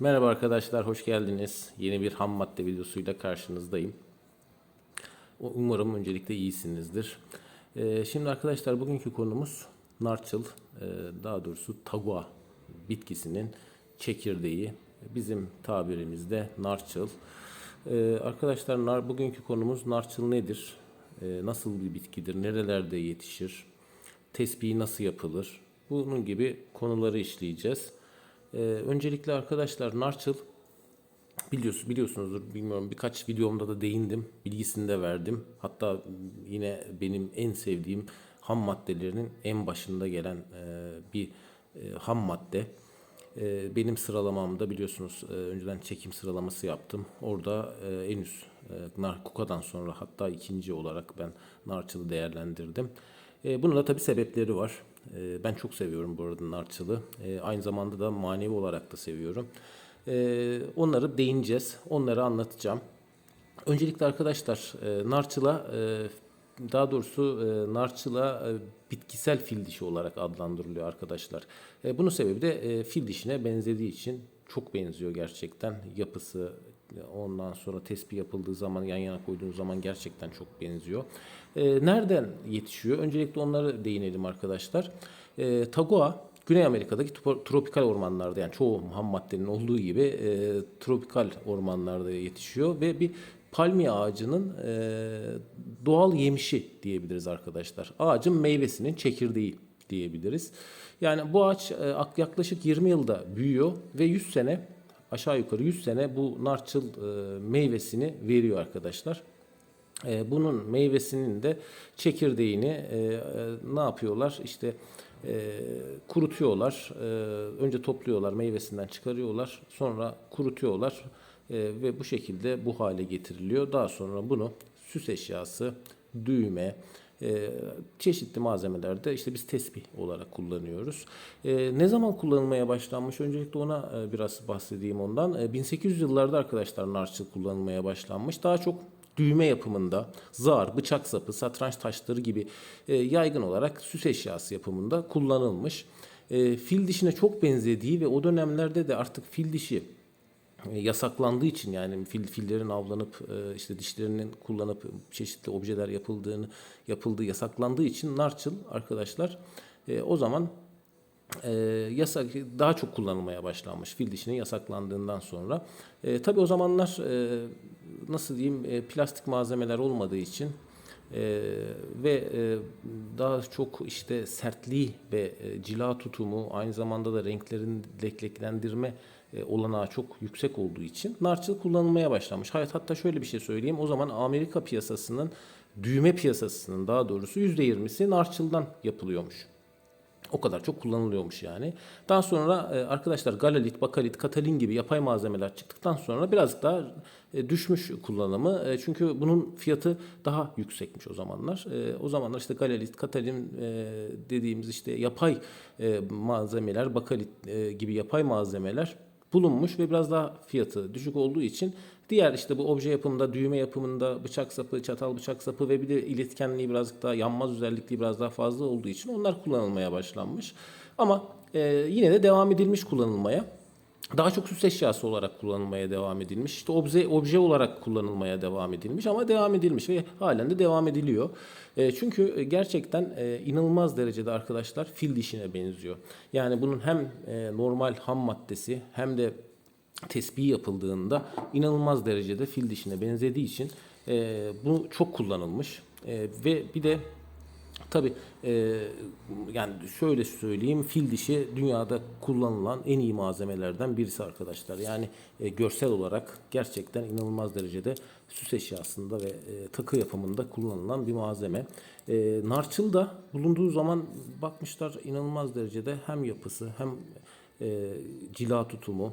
Merhaba arkadaşlar, hoş geldiniz. Yeni bir ham madde videosuyla karşınızdayım. Umarım öncelikle iyisinizdir. Ee, şimdi arkadaşlar bugünkü konumuz narçıl, e, daha doğrusu tagua bitkisinin çekirdeği. Bizim tabirimizde narçıl. Ee, arkadaşlar nar, bugünkü konumuz narçıl nedir? Ee, nasıl bir bitkidir? Nerelerde yetişir? Tespihi nasıl yapılır? Bunun gibi konuları işleyeceğiz. Ee, öncelikle arkadaşlar narçıl biliyorsunuz biliyorsunuzdur bilmiyorum birkaç videomda da değindim bilgisini de verdim. Hatta yine benim en sevdiğim ham maddelerinin en başında gelen e, bir e, ham madde. E, benim sıralamamda biliyorsunuz e, önceden çekim sıralaması yaptım. Orada e, en üst e, nar kukadan sonra hatta ikinci olarak ben narçılı değerlendirdim. E, bunun da tabii sebepleri var. E, ben çok seviyorum bu arada narçılı. E, aynı zamanda da manevi olarak da seviyorum. E, onları değineceğiz. Onları anlatacağım. Öncelikle arkadaşlar e, e, daha doğrusu e, e, bitkisel fil dişi olarak adlandırılıyor arkadaşlar. E, bunun sebebi de e, fil dişine benzediği için çok benziyor gerçekten. Yapısı ondan sonra tespih yapıldığı zaman yan yana koyduğunuz zaman gerçekten çok benziyor. E, nereden yetişiyor? Öncelikle onları değinelim arkadaşlar. E, tagua Güney Amerika'daki tropikal ormanlarda yani çoğu ham maddenin olduğu gibi e, tropikal ormanlarda yetişiyor ve bir palmiye ağacının e, doğal yemişi diyebiliriz arkadaşlar. Ağacın meyvesinin çekirdeği diyebiliriz. Yani bu ağaç e, ak- yaklaşık 20 yılda büyüyor ve 100 sene aşağı yukarı 100 sene bu narçıl e, meyvesini veriyor arkadaşlar. E, bunun meyvesinin de çekirdeğini e, ne yapıyorlar? İşte kurutuyorlar. Önce topluyorlar, meyvesinden çıkarıyorlar. Sonra kurutuyorlar ve bu şekilde bu hale getiriliyor. Daha sonra bunu süs eşyası, düğme, e, çeşitli malzemelerde işte biz tesbih olarak kullanıyoruz. E, ne zaman kullanılmaya başlanmış? Öncelikle ona e, biraz bahsedeyim ondan. E, 1800 yıllarda arkadaşlar narçıl kullanılmaya başlanmış. Daha çok düğme yapımında, zar, bıçak sapı, satranç taşları gibi e, yaygın olarak süs eşyası yapımında kullanılmış. E, fil dişine çok benzediği ve o dönemlerde de artık fil dişi yasaklandığı için yani fil fillerin avlanıp e, işte dişlerinin kullanıp çeşitli objeler yapıldığını yapıldığı yasaklandığı için narçıl arkadaşlar e, o zaman e, yasak daha çok kullanılmaya başlanmış fil dişinin yasaklandığından sonra. E, tabii o zamanlar nasıl diyeyim plastik malzemeler olmadığı için e, ve e, daha çok işte sertliği ve e, cila tutumu aynı zamanda da renklerin leklendirme e, olanağı çok yüksek olduğu için narçıl kullanılmaya başlanmış. Hatta şöyle bir şey söyleyeyim. O zaman Amerika piyasasının düğme piyasasının daha doğrusu %20'si narçıldan yapılıyormuş. O kadar çok kullanılıyormuş yani. Daha sonra e, arkadaşlar galalit, bakalit, katalin gibi yapay malzemeler çıktıktan sonra birazcık daha e, düşmüş kullanımı. E, çünkü bunun fiyatı daha yüksekmiş o zamanlar. E, o zamanlar işte galalit, katalin e, dediğimiz işte yapay e, malzemeler, bakalit e, gibi yapay malzemeler bulunmuş ve biraz daha fiyatı düşük olduğu için diğer işte bu obje yapımında, düğme yapımında bıçak sapı, çatal bıçak sapı ve bir de iletkenliği birazcık daha yanmaz özellikliği biraz daha fazla olduğu için onlar kullanılmaya başlanmış. Ama e, yine de devam edilmiş kullanılmaya. Daha çok süs eşyası olarak kullanılmaya devam edilmiş. İşte obje, obje olarak kullanılmaya devam edilmiş ama devam edilmiş ve halen de devam ediliyor. E, çünkü gerçekten e, inanılmaz derecede arkadaşlar fil dişine benziyor. Yani bunun hem e, normal ham maddesi hem de tespih yapıldığında inanılmaz derecede fil dişine benzediği için e, bu çok kullanılmış. E, ve bir de Tabii e, yani şöyle söyleyeyim fil dişi dünyada kullanılan en iyi malzemelerden birisi arkadaşlar. Yani e, görsel olarak gerçekten inanılmaz derecede süs eşyasında ve e, takı yapımında kullanılan bir malzeme. E, narçıl da bulunduğu zaman bakmışlar inanılmaz derecede hem yapısı hem e, cila tutumu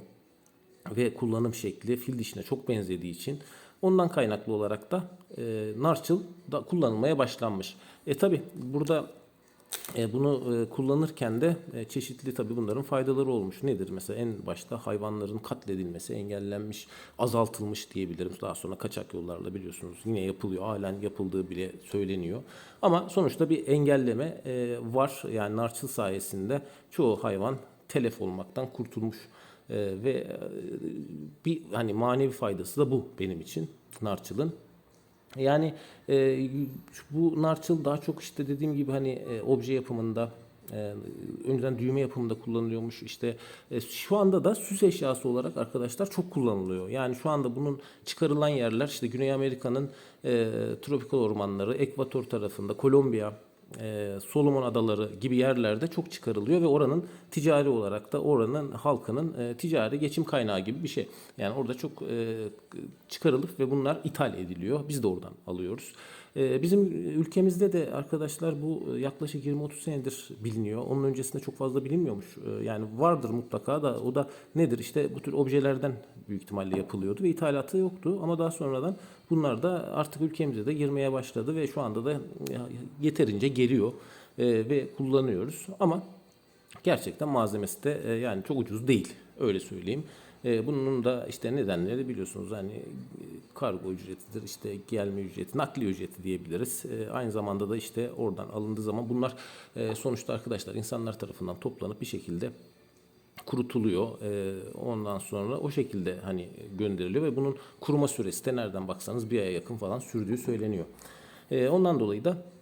ve kullanım şekli fil dişine çok benzediği için ondan kaynaklı olarak da e, narçıl da kullanılmaya başlanmış. E tabi burada e, bunu e, kullanırken de e, çeşitli tabi bunların faydaları olmuş. Nedir? Mesela en başta hayvanların katledilmesi engellenmiş, azaltılmış diyebilirim. Daha sonra kaçak yollarla biliyorsunuz yine yapılıyor. Halen yapıldığı bile söyleniyor. Ama sonuçta bir engelleme e, var. Yani narçıl sayesinde çoğu hayvan telef olmaktan kurtulmuş E, ve e, bir hani manevi faydası da bu benim için narçılın. Yani e, bu narçıl daha çok işte dediğim gibi hani e, obje yapımında e, önceden düğme yapımında kullanılıyormuş. İşte e, şu anda da süs eşyası olarak arkadaşlar çok kullanılıyor. Yani şu anda bunun çıkarılan yerler işte Güney Amerika'nın e, tropikal ormanları, Ekvator tarafında, Kolombiya, e, Solomon Adaları gibi yerlerde çok çıkarılıyor ve oranın ticari olarak da oranın halkının e, ticari geçim kaynağı gibi bir şey. Yani orada çok e, çıkarılıp ve bunlar ithal ediliyor. Biz de oradan alıyoruz. Bizim ülkemizde de arkadaşlar bu yaklaşık 20-30 senedir biliniyor. Onun öncesinde çok fazla bilinmiyormuş. Yani vardır mutlaka da o da nedir? İşte bu tür objelerden büyük ihtimalle yapılıyordu ve ithalatı yoktu. Ama daha sonradan bunlar da artık ülkemize de girmeye başladı ve şu anda da yeterince geliyor e, ve kullanıyoruz. Ama gerçekten malzemesi de e, yani çok ucuz değil öyle söyleyeyim. E, bunun da işte nedenleri biliyorsunuz hani e, kargo ücretidir, işte gelme ücreti, nakliye ücreti diyebiliriz. E, aynı zamanda da işte oradan alındığı zaman bunlar e, sonuçta arkadaşlar insanlar tarafından toplanıp bir şekilde kurutuluyor. E, ondan sonra o şekilde hani gönderiliyor ve bunun kuruma süresi de nereden baksanız bir aya yakın falan sürdüğü söyleniyor. E, ondan dolayı da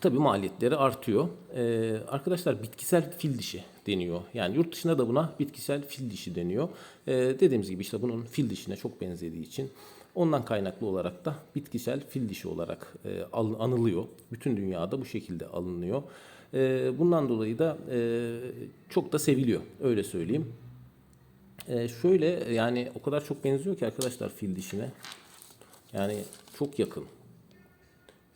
tabii maliyetleri artıyor. Ee, arkadaşlar bitkisel fil dişi deniyor. Yani yurt dışında da buna bitkisel fil dişi deniyor. Ee, dediğimiz gibi işte bunun fil dişine çok benzediği için ondan kaynaklı olarak da bitkisel fil dişi olarak e, anılıyor. Bütün dünyada bu şekilde alınıyor. Ee, bundan dolayı da e, çok da seviliyor. Öyle söyleyeyim. Ee, şöyle yani o kadar çok benziyor ki arkadaşlar fil dişine. Yani çok yakın.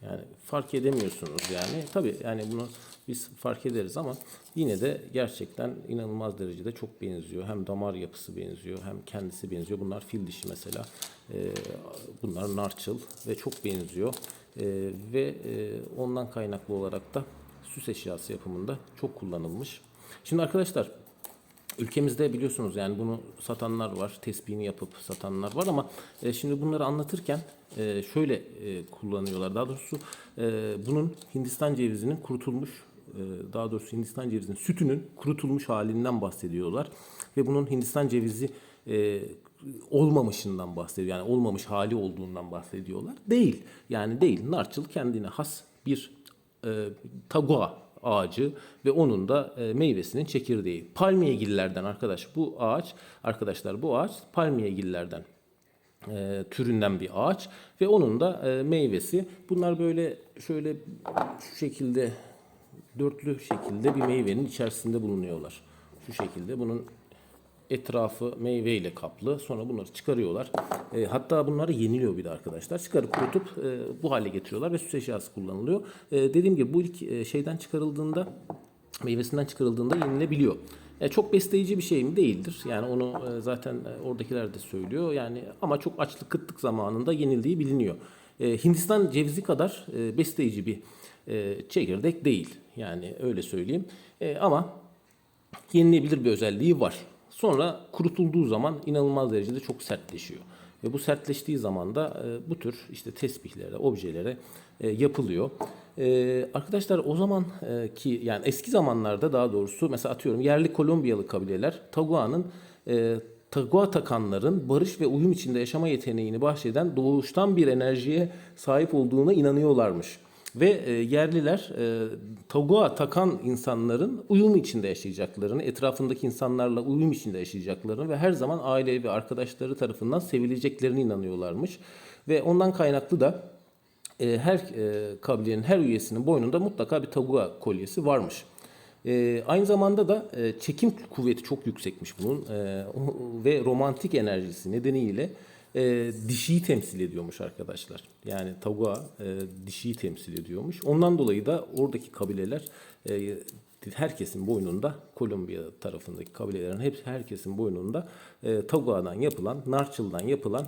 Yani fark edemiyorsunuz yani. Tabii yani bunu biz fark ederiz ama yine de gerçekten inanılmaz derecede çok benziyor. Hem damar yapısı benziyor hem kendisi benziyor. Bunlar fil dişi mesela. Ee, bunlar narçıl ve çok benziyor. Ve e, ondan kaynaklı olarak da süs eşyası yapımında çok kullanılmış. Şimdi arkadaşlar Ülkemizde biliyorsunuz yani bunu satanlar var, tespihini yapıp satanlar var ama e, şimdi bunları anlatırken e, şöyle e, kullanıyorlar. Daha doğrusu e, bunun Hindistan cevizinin kurutulmuş, e, daha doğrusu Hindistan cevizinin sütünün kurutulmuş halinden bahsediyorlar. Ve bunun Hindistan cevizi e, olmamışından bahsediyor. Yani olmamış hali olduğundan bahsediyorlar. Değil. Yani değil. Narçıl kendine has bir e, tagua ağacı ve onun da e, meyvesinin çekirdeği. Palmiyegillerden arkadaş bu ağaç, arkadaşlar bu ağaç palmiyegillerden e, türünden bir ağaç ve onun da e, meyvesi. Bunlar böyle şöyle şu şekilde dörtlü şekilde bir meyvenin içerisinde bulunuyorlar. Şu şekilde bunun etrafı meyveyle kaplı. Sonra bunları çıkarıyorlar. E, hatta bunları yeniliyor bir de arkadaşlar. Çıkarıp kurutup e, bu hale getiriyorlar ve süs eşyası kullanılıyor. E, dediğim gibi bu ilk e, şeyden çıkarıldığında meyvesinden çıkarıldığında yenilebiliyor. E, çok besleyici bir şey mi? Değildir. Yani onu e, zaten e, oradakiler de söylüyor. Yani ama çok açlık kıtlık zamanında yenildiği biliniyor. E, Hindistan cevizi kadar e, besleyici bir e, çekirdek değil. Yani öyle söyleyeyim. E, ama yenilebilir bir özelliği var. Sonra kurutulduğu zaman inanılmaz derecede çok sertleşiyor. Ve bu sertleştiği zaman da e, bu tür işte tesbihlere, objelere e, yapılıyor. E, arkadaşlar o zaman e, ki yani eski zamanlarda daha doğrusu mesela atıyorum yerli Kolombiyalı kabileler Tagua'nın e, Tagua takanların barış ve uyum içinde yaşama yeteneğini bahşeden doğuştan bir enerjiye sahip olduğuna inanıyorlarmış. Ve e, yerliler e, tagua takan insanların uyum içinde yaşayacaklarını, etrafındaki insanlarla uyum içinde yaşayacaklarını ve her zaman aile ve arkadaşları tarafından sevileceklerine inanıyorlarmış. Ve ondan kaynaklı da e, her e, kabilenin her üyesinin boynunda mutlaka bir tagua kolyesi varmış. E, aynı zamanda da e, çekim kuvveti çok yüksekmiş bunun e, ve romantik enerjisi nedeniyle e, dişiyi temsil ediyormuş arkadaşlar. Yani tagua e, dişiyi temsil ediyormuş. Ondan dolayı da oradaki kabileler e, herkesin boynunda Kolombiya tarafındaki kabilelerin hep herkesin boynunda e, taguadan yapılan, narçıldan yapılan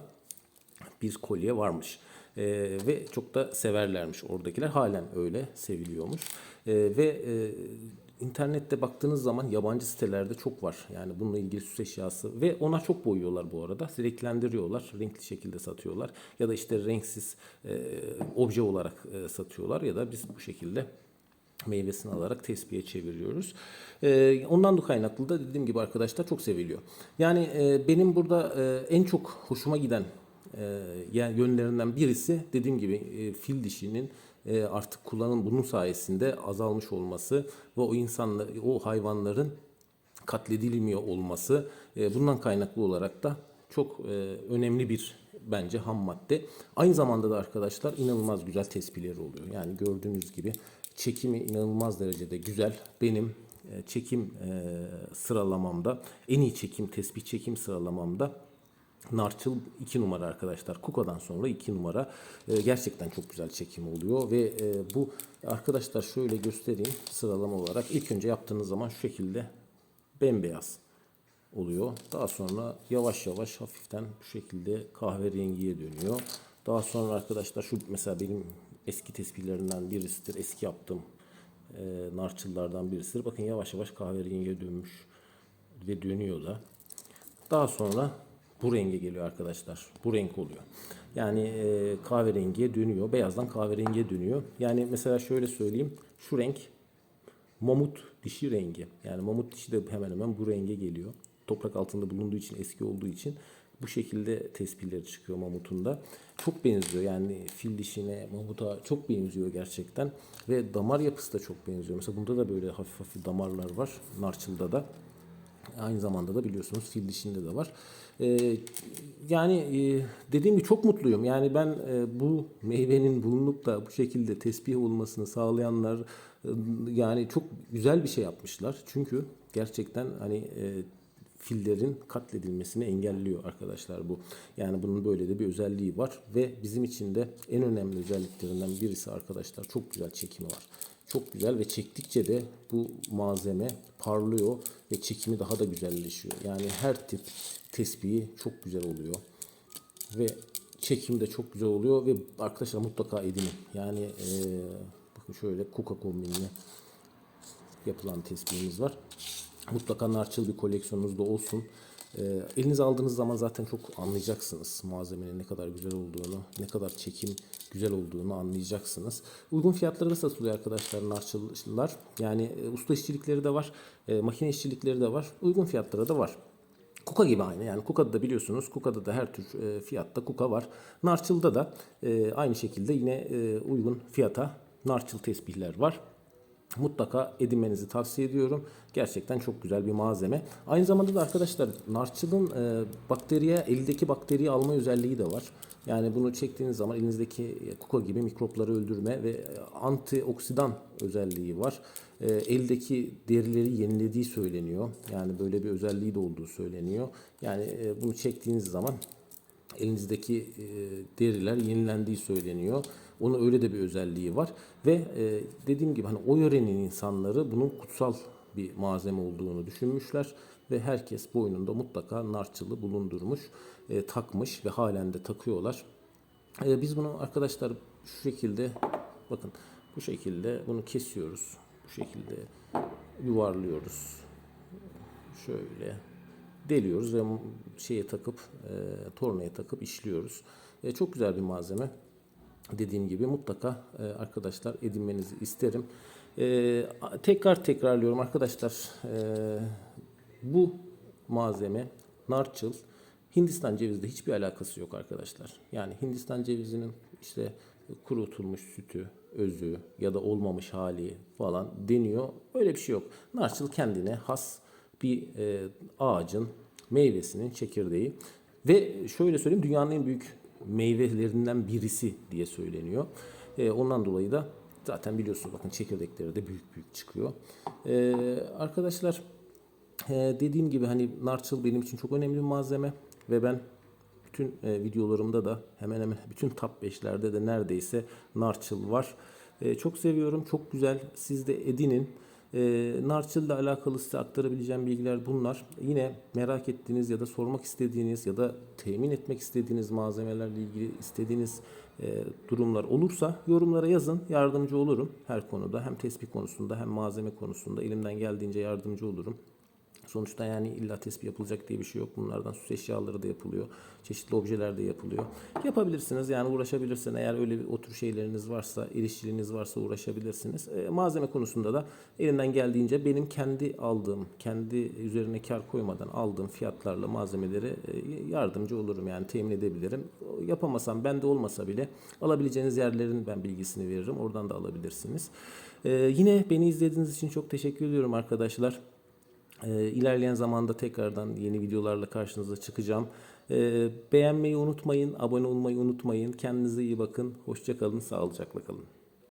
bir kolye varmış. Ee, ve çok da severlermiş oradakiler. Halen öyle seviliyormuş. Ee, ve e, internette baktığınız zaman yabancı sitelerde çok var. Yani bununla ilgili süs eşyası ve ona çok boyuyorlar bu arada. Renklendiriyorlar. Renkli şekilde satıyorlar. Ya da işte renksiz e, obje olarak e, satıyorlar ya da biz bu şekilde meyvesini alarak tespihe çeviriyoruz. Ee, ondan da kaynaklı da dediğim gibi arkadaşlar çok seviliyor. Yani e, benim burada e, en çok hoşuma giden e, yönlerinden birisi dediğim gibi e, fil dişinin e, artık kullanım bunun sayesinde azalmış olması ve o insanlar o hayvanların katledilmiyor olması e, bundan kaynaklı olarak da çok e, önemli bir bence ham madde. Aynı zamanda da arkadaşlar inanılmaz güzel tespihleri oluyor. Yani gördüğünüz gibi çekimi inanılmaz derecede güzel. Benim çekim sıralamamda en iyi çekim tespih çekim sıralamamda Narçıl 2 numara arkadaşlar. Kuka'dan sonra 2 numara. E, gerçekten çok güzel çekim oluyor ve e, bu arkadaşlar şöyle göstereyim sıralama olarak. İlk önce yaptığınız zaman şu şekilde bembeyaz oluyor. Daha sonra yavaş yavaş hafiften bu şekilde kahverengiye dönüyor. Daha sonra arkadaşlar şu mesela benim eski tespihlerimden birisidir. Eski yaptığım e, narçıllardan birisidir. Bakın yavaş yavaş kahverengiye dönmüş ve dönüyor da. Daha sonra bu renge geliyor arkadaşlar. Bu renk oluyor. Yani e, kahverengiye dönüyor. Beyazdan kahverengiye dönüyor. Yani mesela şöyle söyleyeyim. Şu renk mamut dişi rengi. Yani mamut dişi de hemen hemen bu renge geliyor. Toprak altında bulunduğu için, eski olduğu için bu şekilde tespihleri çıkıyor mamutun da. Çok benziyor yani fil dişine, mamuta çok benziyor gerçekten. Ve damar yapısı da çok benziyor. Mesela bunda da böyle hafif hafif damarlar var. Narçılda da. Aynı zamanda da biliyorsunuz fil dişinde de var. Ee, yani e, dediğim gibi çok mutluyum. Yani ben e, bu meyvenin bulunup da bu şekilde tespih olmasını sağlayanlar e, yani çok güzel bir şey yapmışlar. Çünkü gerçekten hani e, fillerin katledilmesini engelliyor arkadaşlar bu. Yani bunun böyle de bir özelliği var ve bizim için de en önemli özelliklerinden birisi arkadaşlar çok güzel çekimi var. Çok güzel ve çektikçe de bu malzeme parlıyor ve çekimi daha da güzelleşiyor. Yani her tip tespihi çok güzel oluyor. Ve çekim de çok güzel oluyor ve arkadaşlar mutlaka edinin. Yani eee, bakın şöyle kuka kombinli yapılan tespihimiz var. Mutlaka narçıl bir koleksiyonunuzda olsun. Ee, elinize aldığınız zaman zaten çok anlayacaksınız malzemenin ne kadar güzel olduğunu, ne kadar çekim güzel olduğunu anlayacaksınız. Uygun fiyatlara da satılıyor arkadaşlar narçıllar. Yani e, usta işçilikleri de var, e, makine işçilikleri de var. Uygun fiyatlara da var. Kuka gibi aynı yani Kuka'da da biliyorsunuz Kuka'da da her tür e, fiyatta Kuka var. Narçıl'da da e, aynı şekilde yine e, uygun fiyata Narçıl tesbihler var. Mutlaka edinmenizi tavsiye ediyorum. Gerçekten çok güzel bir malzeme. Aynı zamanda da arkadaşlar narçılın e, bakteriye, eldeki bakteriyi alma özelliği de var. Yani bunu çektiğiniz zaman elinizdeki e, kuka gibi mikropları öldürme ve e, antioksidan özelliği var. E, eldeki derileri yenilediği söyleniyor. Yani böyle bir özelliği de olduğu söyleniyor. Yani e, bunu çektiğiniz zaman elinizdeki e, deriler yenilendiği söyleniyor. Onun öyle de bir özelliği var ve e, dediğim gibi hani o yörenin insanları bunun kutsal bir malzeme olduğunu düşünmüşler ve herkes boynunda mutlaka narçılı bulundurmuş, e, takmış ve halen de takıyorlar. E, biz bunu arkadaşlar şu şekilde bakın bu şekilde bunu kesiyoruz. Bu şekilde yuvarlıyoruz. Şöyle deliyoruz ve şeye takıp e, tornaya takıp işliyoruz. E, çok güzel bir malzeme. Dediğim gibi mutlaka e, arkadaşlar edinmenizi isterim. E, tekrar tekrarlıyorum arkadaşlar. E, bu malzeme narçıl Hindistan cevizle hiçbir alakası yok arkadaşlar. Yani Hindistan cevizinin işte kurutulmuş sütü, özü ya da olmamış hali falan deniyor. Öyle bir şey yok. Narçıl kendine has bir e, ağacın meyvesinin çekirdeği ve şöyle söyleyeyim dünyanın en büyük meyvelerinden birisi diye söyleniyor. E, ondan dolayı da zaten biliyorsunuz bakın çekirdekleri de büyük büyük çıkıyor. E, arkadaşlar e, dediğim gibi hani narçıl benim için çok önemli bir malzeme ve ben bütün e, videolarımda da hemen hemen bütün top 5'lerde de neredeyse narçıl var. E, çok seviyorum. Çok güzel. Siz de edinin. E, Narçıl ile alakalı size aktarabileceğim bilgiler bunlar. Yine merak ettiğiniz ya da sormak istediğiniz ya da temin etmek istediğiniz malzemelerle ilgili istediğiniz e, durumlar olursa yorumlara yazın. Yardımcı olurum her konuda. Hem tespih konusunda hem malzeme konusunda elimden geldiğince yardımcı olurum. Sonuçta yani illa tespih yapılacak diye bir şey yok. Bunlardan süs eşyaları da yapılıyor. Çeşitli objeler de yapılıyor. Yapabilirsiniz yani uğraşabilirsiniz. Eğer öyle bir o tür şeyleriniz varsa, erişçiliğiniz varsa uğraşabilirsiniz. E, malzeme konusunda da elimden geldiğince benim kendi aldığım, kendi üzerine kar koymadan aldığım fiyatlarla malzemeleri e, yardımcı olurum yani temin edebilirim. Yapamasam bende olmasa bile alabileceğiniz yerlerin ben bilgisini veririm. Oradan da alabilirsiniz. E, yine beni izlediğiniz için çok teşekkür ediyorum arkadaşlar. E, ilerleyen zamanda tekrardan yeni videolarla karşınıza çıkacağım. E, beğenmeyi unutmayın, abone olmayı unutmayın. Kendinize iyi bakın. Hoşça kalın, sağlıcakla kalın.